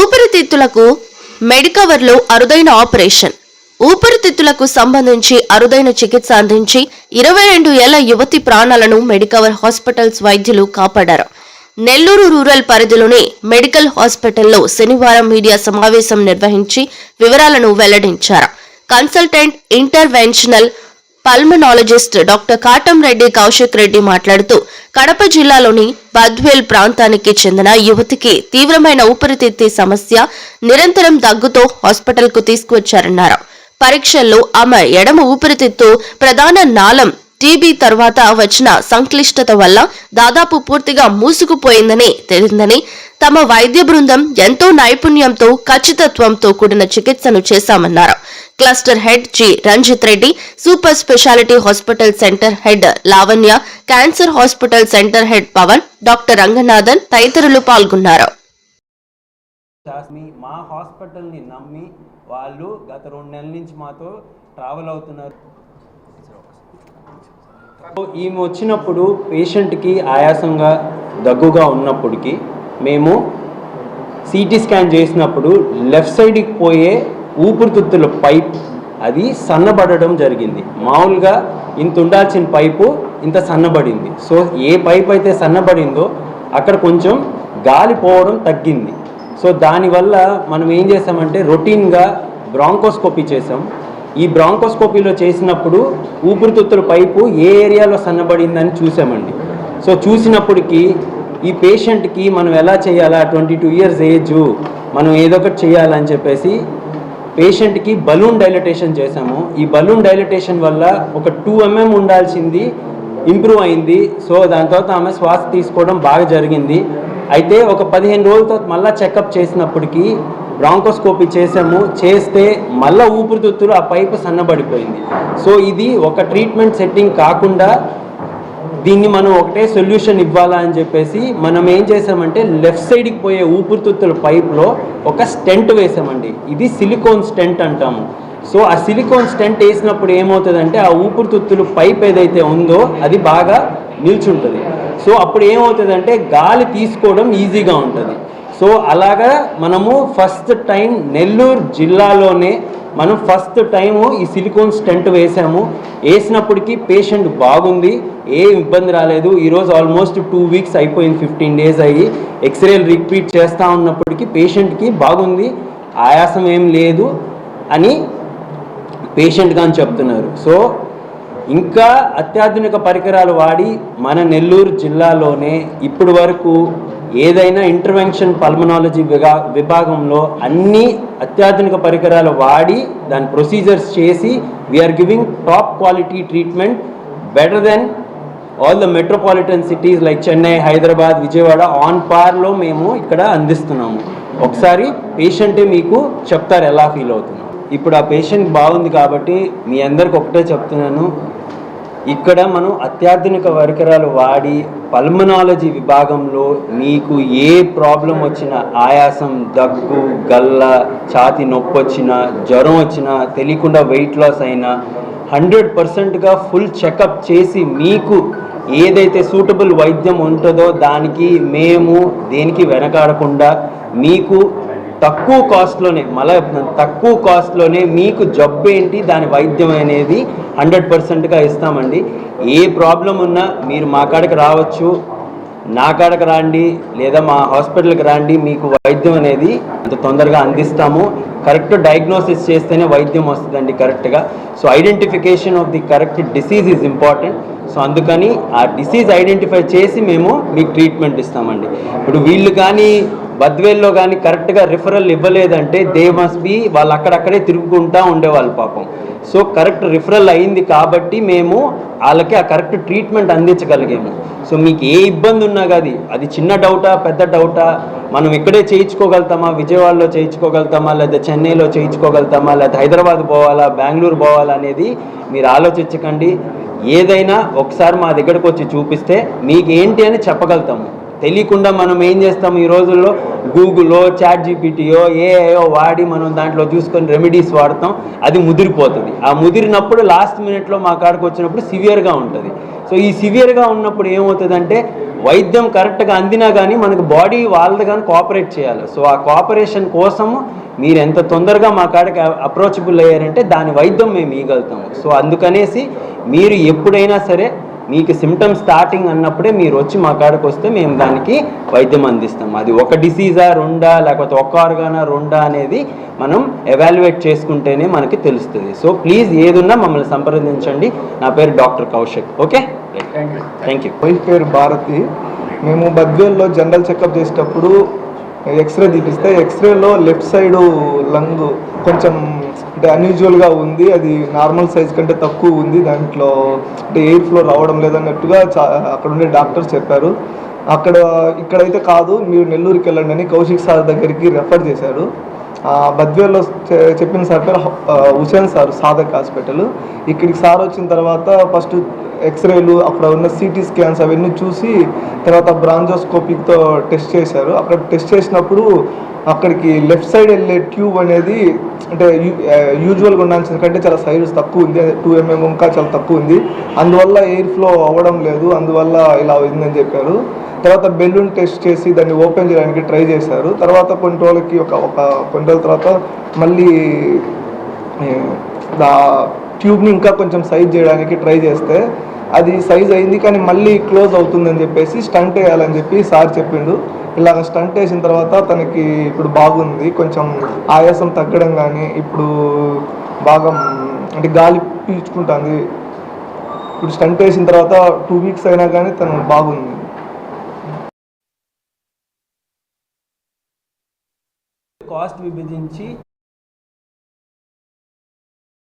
ఊపిరితిత్తులకు మెడికవర్లో అరుదైన ఆపరేషన్. ఊపిరితిత్తులకు సంబంధించి అరుదైన చికిత్స అందించి ఇరవై రెండు ఏళ్ళ యువతి ప్రాణాలను మెడికవర్ హాస్పిటల్స్ వైద్యులు కాపాడారు. నెల్లూరు రూరల్ పరిధిలోని మెడికల్ హాస్పిటల్లో శనివారం మీడియా సమావేశం నిర్వహించి వివరాలను వెల్లడించారు. Consultant interventional pulmonologist doctor Katamreddy Kaushik Reddy మాట్లాడుతూ కడప జిల్లాలోని బద్వేల్ ప్రాంతానికి చెందిన యువతికి తీవ్రమైన ఊపిరితిత్తి సమస్య నిరంతరం దగ్గుతో హాస్పిటల్కు తీసుకువచ్చారన్నారు. పరీక్షల్లో ఆమె ఎడమ ఊపిరితిత్తు ప్రధాన నాళం టీబీ తర్వాత వచ్చిన సంక్లిష్టత వల్ల దాదాపు పూర్తిగా మూసుకుపోయిందని తెలిందని తమ వైద్య బృందం ఎంతో నైపుణ్యంతో ఖచ్చితత్వంతో కూడిన చికిత్సను చేశామన్నారు. Cluster head G. Ranjith Reddy super speciality hospital centre head Lavanya cancer hospital centre head Pavan doctor Ranganathan తదితరులు పాల్గొన్నారు. మా హాస్పిటల్ని నమ్మి వాళ్ళు గత రెండు నెలల నుంచి మాతో ట్రావెల్ అవుతున్నారు. ఈమె వచ్చినప్పుడు పేషెంట్కి ఆయాసంగా దగ్గుగా ఉన్నప్పటికీ మేము సిటీ స్కాన్ చేసినప్పుడు లెఫ్ట్ సైడ్కి పోయే ఊపిరితిత్తుల పైప్ అది సన్నబడడం జరిగింది. మామూలుగా ఇంత ఉండాల్సిన పైపు ఇంత సన్నబడింది. సో ఏ పైప్ అయితే సన్నబడిందో అక్కడ కొంచెం గాలి పోవడం తగ్గింది. సో దానివల్ల మనం ఏం చేసామంటే రొటీన్గా బ్రాంకోస్కోపీ చేసాం ఈ బ్రాంకోస్కోపీలో చేసినప్పుడు ఊపిరితిత్తుల పైపు ఏ ఏరియాలో సన్నబడిందని చూసామండి సో చూసినప్పటికీ ఈ పేషెంట్కి మనం ఎలా చేయాలా? ట్వంటీ టూ ఇయర్స్ ఏజ్ మనం ఏదో ఒకటి చేయాలని చెప్పేసి పేషెంట్కి బలూన్ డైలటేషన్ చేసాము ఈ బలూన్ డైలటేషన్ వల్ల ఒక టూ ఎంఎం ఉండాల్సింది ఇంప్రూవ్ అయింది. సో దాని తర్వాత ఆమె శ్వాస తీసుకోవడం బాగా జరిగింది. అయితే ఒక పదిహేను రోజుల తర్వాత మళ్ళీ చెకప్ చేసినప్పటికీ బ్రాంకోస్కోపీ చేసాము చేస్తే మళ్ళీ ఊపిరితిత్తులు ఆ పైపు సన్నబడిపోయింది. సో ఇది ఒక ట్రీట్మెంట్ సెట్టింగ్ కాకుండా దీన్ని మనం ఒకటే సొల్యూషన్ ఇవ్వాలా అని చెప్పేసి మనం ఏం చేసామంటే లెఫ్ట్ సైడ్కి పోయే ఊపిరితిత్తుల పైప్లో ఒక స్టెంట్ వేసామండి ఇది సిలికోన్ స్టెంట్ అంటాము. సో ఆ సిలికోన్ స్టెంట్ వేసినప్పుడు ఏమవుతుందంటే ఆ ఊపిరితిత్తులు పైప్ ఏదైతే ఉందో అది బాగా నిల్చుంటుంది. సో అప్పుడు ఏమవుతుందంటే గాలి తీసుకోవడం ఈజీగా ఉంటుంది. సో అలాగా మనము ఫస్ట్ టైం నెల్లూరు జిల్లాలోనే మనం ఫస్ట్ టైము ఈ సిలికోన్ స్టెంట్ వేసాము. వేసినప్పటికీ పేషెంట్ బాగుంది ఏ ఇబ్బంది రాలేదు. ఈరోజు ఆల్మోస్ట్ టూ వీక్స్ అయిపోయింది ఫిఫ్టీన్ డేస్ అయ్యి. ఎక్స్రేలు రిపీట్ చేస్తూ ఉన్నప్పటికీ పేషెంట్కి బాగుంది ఆయాసం ఏం లేదు అని పేషెంట్ కానీ చెప్తున్నారు. సో ఇంకా అత్యాధునిక పరికరాలు వాడి మన నెల్లూరు జిల్లాలోనే ఇప్పటి వరకు ఏదైనా ఇంటర్వెన్షన్ పల్మనాలజీ విభా విభాగంలో అన్ని అత్యాధునిక పరికరాలు వాడి దాని ప్రొసీజర్స్ చేసి we're giving top quality treatment better than all the metropolitan cities like Chennai Hyderabad Vijayawada on పార్లో మేము ఇక్కడ అందిస్తున్నాము. ఒకసారి పేషెంటే మీకు చెప్తారు ఎలా ఫీల్ అవుతున్నాం ఇప్పుడు ఆ పేషెంట్ బాగుంది కాబట్టి మీ అందరికి ఒకటే చెప్తున్నాను. ఇక్కడ మనం అత్యాధునిక పరికరాలు వాడి పల్మనాలజీ విభాగంలో మీకు ఏ ప్రాబ్లం వచ్చినా ఆయాసం దగ్గు గల్ల ఛాతి నొప్పి వచ్చినా జ్వరం వచ్చినా తెలియకుండా వెయిట్ లాస్ అయినా హండ్రెడ్ పర్సెంట్గా ఫుల్ చెకప్ చేసి మీకు ఏదైతే సూటబుల్ వైద్యం ఉంటుందో దానికి మేము దేనికి వెనకాడకుండా మీకు తక్కువ కాస్ట్లోనే మళ్ళీ తక్కువ కాస్ట్లోనే మీకు జబ్బు ఏంటి దాని వైద్యం అనేది హండ్రెడ్ పర్సెంట్గా ఇస్తామండి. ఏ ప్రాబ్లం ఉన్నా మీరు మా కాడికి రావచ్చు నా కాడకి రండి లేదా మా హాస్పిటల్కి రండి మీకు వైద్యం అనేది అంత తొందరగా అందిస్తాము. కరెక్ట్ డయాగ్నోసిస్ చేస్తేనే వైద్యం వస్తుందండి కరెక్ట్గా. So identification of the correct disease is important so అందుకని ఆ డిసీజ్ ఐడెంటిఫై చేసి మేము మీకు ట్రీట్మెంట్ ఇస్తామండి. ఇప్పుడు వీళ్ళు కానీ బద్వేల్లో కానీ కరెక్ట్గా రిఫరల్ ఇవ్వలేదంటే దే మస్ట్ బి వాళ్ళు అక్కడక్కడే తిరుగుకుంటా ఉండేవాళ్ళు పాపం. సో కరెక్ట్ రిఫరల్ అయింది కాబట్టి మేము వాళ్ళకి ఆ కరెక్ట్ ట్రీట్మెంట్ అందించగలిగాము. సో మీకు ఏ ఇబ్బంది ఉన్నా కానీ అది చిన్న డౌటా పెద్ద డౌటా మనం ఇక్కడే చేయించుకోగలుగుతామా విజయవాడలో చేయించుకోగలుగుతామా లేదా చెన్నైలో చేయించుకోగలుగుతామా లేదా హైదరాబాద్ పోవాలా బెంగళూరు పోవాలా అనేది మీరు ఆలోచించకండి. ఏదైనా ఒకసారి మా దగ్గరకు వచ్చి చూపిస్తే మీకు ఏంటి అని చెప్పగలుగుతాము. తెలియకుండా మనం ఏం చేస్తాము ఈ రోజుల్లో? గూగుల్లో చాట్ జీపీటీయో ఏఐయో వాడి మనం దాంట్లో చూసుకొని రెమెడీస్ వాడతాం. అది ముదిరిపోతుంది. ఆ ముదిరినప్పుడు లాస్ట్ మినిట్లో మా కాడకు వచ్చినప్పుడు సివియర్గా ఉంటుంది. సో ఈ సివియర్గా ఉన్నప్పుడు ఏమవుతుందంటే వైద్యం కరెక్ట్గా అందినా కానీ మనకు బాడీ వాళ్ళది కానీ కోఆపరేట్ చేయాలి. సో ఆ కోఆపరేషన్ కోసము మీరు ఎంత తొందరగా మా కాడకి అప్రోచబుల్ అయ్యారంటే దాని వైద్యం మేము ఇవ్వగలుగుతాము సో అందుకనేసి మీరు ఎప్పుడైనా సరే మీకు సిమ్టమ్స్ స్టార్టింగ్ అన్నప్పుడే మీరు వచ్చి మా కాడకు వస్తే మేము దానికి వైద్యం అందిస్తాం. అది ఒక డిసీజా రెండా లేకపోతే ఒక్క ఆర్గానా రెండా అనేది మనం ఎవాల్యుయేట్ చేసుకుంటేనే మనకి తెలుస్తుంది. సో ప్లీజ్ ఏదున్నా మమ్మల్ని సంప్రదించండి. నా పేరు doctor Kaushik. Okay thank you wife పేరు భారతి. మేము బద్వేల్లో జనరల్ చెకప్ చేసేటప్పుడు ఎక్స్రే తీపిస్తే ఎక్స్రేలో లెఫ్ట్ సైడ్ లంగ్ కొంచెం అంటే అన్యూజువల్గా ఉంది. అది నార్మల్ సైజ్ కంటే తక్కువ ఉంది. దాంట్లో అంటే ఎయిర్ ఫ్లో రావడం లేదన్నట్టుగా చా అక్కడ ఉండే డాక్టర్స్ చెప్పారు. అక్కడ ఇక్కడైతే కాదు మీరు నెల్లూరుకి వెళ్ళండి అని కౌశిక్ సార్ దగ్గరికి రెఫర్ చేశారు. బద్వేల్లో చెప్పిన సార్ పేరు హుసేన్ సార్ సాధక్ హాస్పిటల్. ఇక్కడికి సార్ వచ్చిన తర్వాత ఫస్ట్ ఎక్స్రేలు అక్కడ ఉన్న సిటీ స్కాన్స్ అవన్నీ చూసి తర్వాత బ్రాంజోస్కోపిక్తో టెస్ట్ చేశారు. అక్కడ టెస్ట్ చేసినప్పుడు అక్కడికి లెఫ్ట్ సైడ్ వెళ్ళే ట్యూబ్ అనేది అంటే యూజువల్గా ఉండాల్సిన కంటే చాలా సైజ్ తక్కువ ఉంది. టూ ఎంఎం ఇంకా చాలా తక్కువ ఉంది. అందువల్ల ఎయిర్ ఫ్లో అవ్వడం లేదు. అందువల్ల ఇలా అయిందని చెప్పారు. తర్వాత బెలూన్ టెస్ట్ చేసి దాన్ని ఓపెన్ చేయడానికి ట్రై చేశారు. తర్వాత కొన్ని రోజులకి ఒక ఒక కొన్ని రోజుల తర్వాత మళ్ళీ దా ట్యూబ్ని ఇంకా కొంచెం సైజ్ చేయడానికి ట్రై చేస్తే అది సైజ్ అయింది కానీ మళ్ళీ క్లోజ్ అవుతుందని చెప్పేసి స్టంట్ వేయాలని చెప్పి సార్ చెప్పిండు. ఇలాగ స్టంట్ వేసిన తర్వాత తనకి ఇప్పుడు బాగుంది. కొంచెం ఆయాసం తగ్గడం కానీ ఇప్పుడు బాగా అంటే గాలి పీల్చుకుంటుంది. ఇప్పుడు స్టంట్ వేసిన తర్వాత టూ వీక్స్ అయినా కానీ తను బాగుంది. కాస్ట్ విభజించి